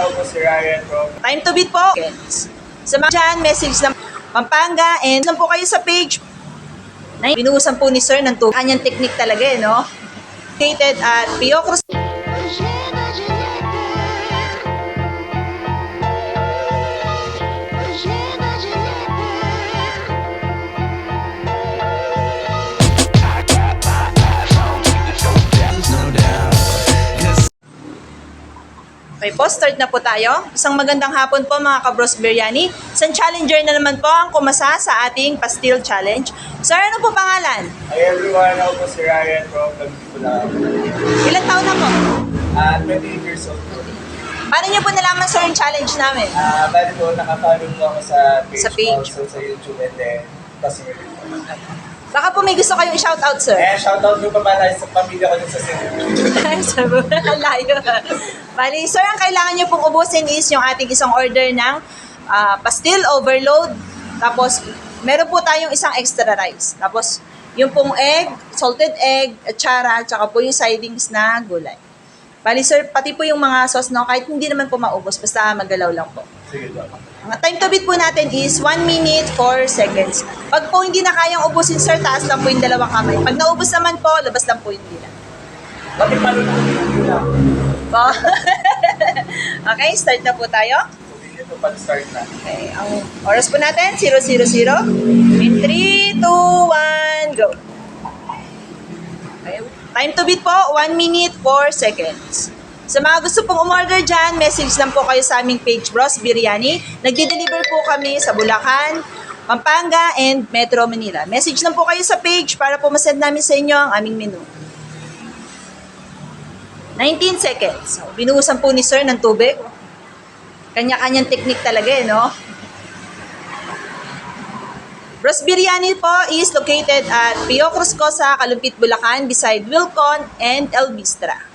ako po si Ryan from Time to beat po. Sa mga dyan, message ng Pampanga and lang po kayo sa page. Binuhusan po ni Sir ng tubig. Kanyang technique talaga eh, no? Located at Pio Cruz. Okay po, start na po tayo. Isang magandang hapon po mga kabros biryani. Isang challenger na naman po ang kumasa sa ating pastil challenge. Sir, ano po pangalan? Hi everyone, ako po si Ryan from Lagpula. Ilan taon na po? Ah, 28 years old po. Paano niyo po nalaman sir yung challenge namin? Ah, bali po, nakafollow po ako sa page, Sa page. also sa YouTube and then customer po. Baka po may gusto kayong i-shout out, sir. Eh, shoutout ko pa pala sa pamilya ko din sa Cebu. Sabi mo, layo. Bali, sir, ang kailangan niyo pong ubusin is yung ating isang order ng ah, pastil overload. Tapos, meron po tayong isang extra rice. Tapos, yung pong egg, salted egg, atsara, tsaka po yung sidings na gulay. Bali, sir, pati po yung mga sauce, no, kahit hindi naman po maubos, basta magalaw lang po. Sige po. Ang time to beat po natin is 1 minute 4 seconds. Pag po hindi na kayang ubusin, sir, taas lang po yung dalawang kamay. Pag naubos naman po, labas lang po yung dila. Bakit yung lang? Po. okay, start na po tayo. So, pag-start na. Okay, ang oras po natin, 000. In 3, 2, 1, go. Okay. Time to beat po, 1 minute 4 seconds. Sa mga gusto pong umorder dyan, message lang po kayo sa aming page, Bros Biryani. Nagde-deliver po kami sa Bulacan, Pampanga, and Metro Manila. Message lang po kayo sa page para po masend namin sa inyo ang aming menu. 19 seconds. So, binuhusan po ni Sir ng tubig. Kanya-kanyang technique talaga eh, no? Bros Biryani po is located at Pio Cruz Cosa, Kalumpit, Bulacan, beside Wilcon and El Bistra.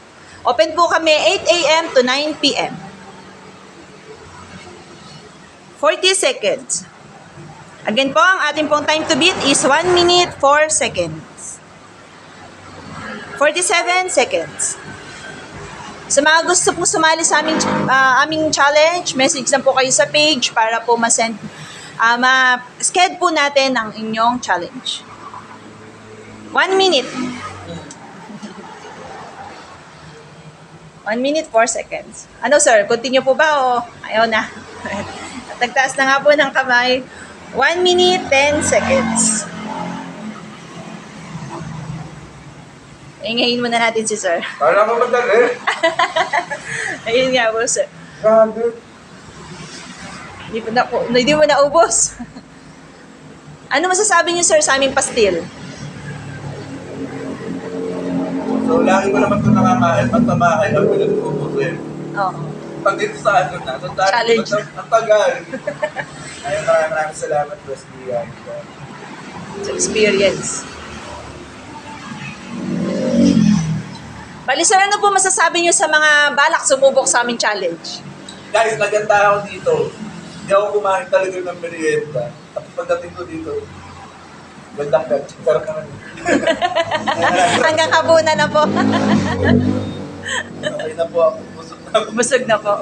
Open po kami 8 a.m. to 9 p.m. 40 seconds. Again po, ang ating pong time to beat is 1 minute 4 seconds. 47 seconds. Sa mga gusto pong sumali sa aming, ah, aming challenge, message lang po kayo sa page para po ma-send, uh, ma-sked po natin ang inyong challenge. One minute. One minute, four seconds. Ano sir, continue po ba o ayaw na? At nagtaas na nga po ng kamay. One minute, ten seconds. Ingayin muna natin si sir. Kala ko madali. Ayun nga po sir. Grabe. Hindi mo na, po- hindi mo na ubos. ano masasabi niyo sir sa aming pastil? So, lagi ko naman ito nakakain. Pag tamahay, ang pinagpuputo eh. Oo. Pag dito sa ano na, dati, Challenge. Ang, ang tagal. Ayun, maraming maraming salamat, Boss Dian. Sa experience. Bali sir, ano po masasabi niyo sa mga balak sumubok sa aming challenge? Guys, naganda ako dito. Hindi ako kumain talaga ng merienda. Tapos pagdating ko dito, gandang ganda. Sarap naman. Hanggang kabunan na po. Okay na po ako. Busog na ako. Busog na po.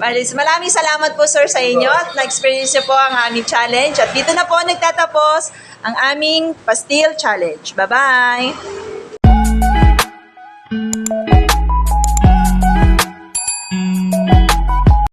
Bali, maraming salamat po sir sa inyo at na-experience niyo po ang aming challenge. At dito na po nagtatapos ang aming pastil challenge. Bye-bye!